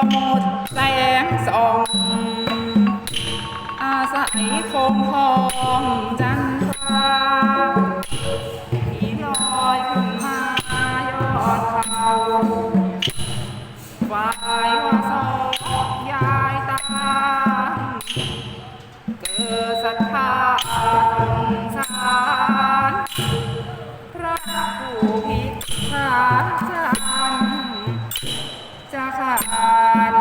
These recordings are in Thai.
ก็หมดแสงส่องอาศัยคงทองจันทราที่ลอยขึ้นมายอดเขาฝ่ายว่าสองยายตาเกิดศรัทธา จะขาด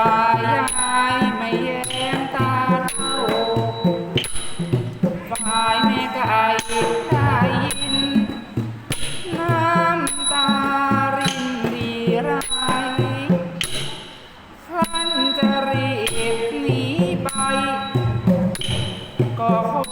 ฝ่ายยายไม่แย้งตาเท่าฝ่ายแม่ไก่ได้ยิน น้ำตารินดีไรครั้นจะรีบหนีไป ก็คง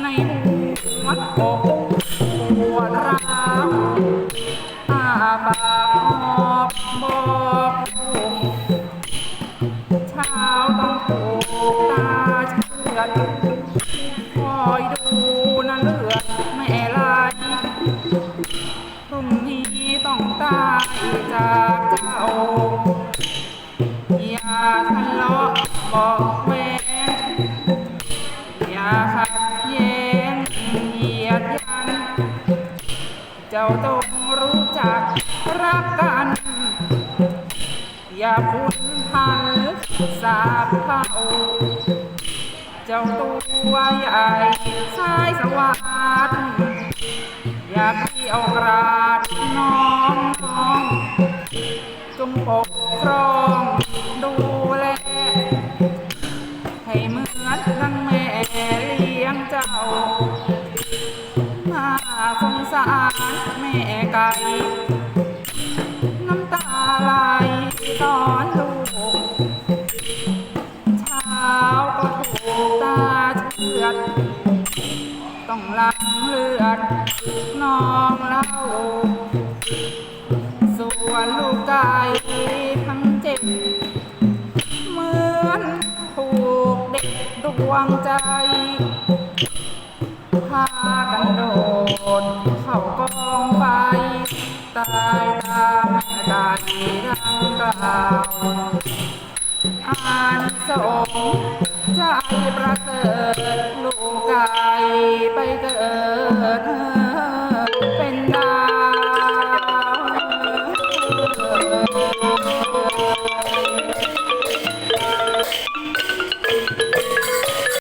ในหัดอกปวดร้าวอาบากออกบอกลูกเช้าต้องถูกตาเชื่อ เจ้าต้องรู้จักรักกัน อย่าพุนพันสาบเข้าเจ้าตัวใหญ่สายสวัสดอย่าเกี่ยวกราดน้องน้องจงปกครองารแม่ไก่น้ำตาไหลตอนลูกเช้าก็ถูกตาเชือด ต้องหลังเลือดน้องเล่าส่วนลูกไก่ทั้งเจ็บเหมือนถูกเด็กดวงใจพากันโดด อานสงใจประเสริฐลูกไก่ไปเกิด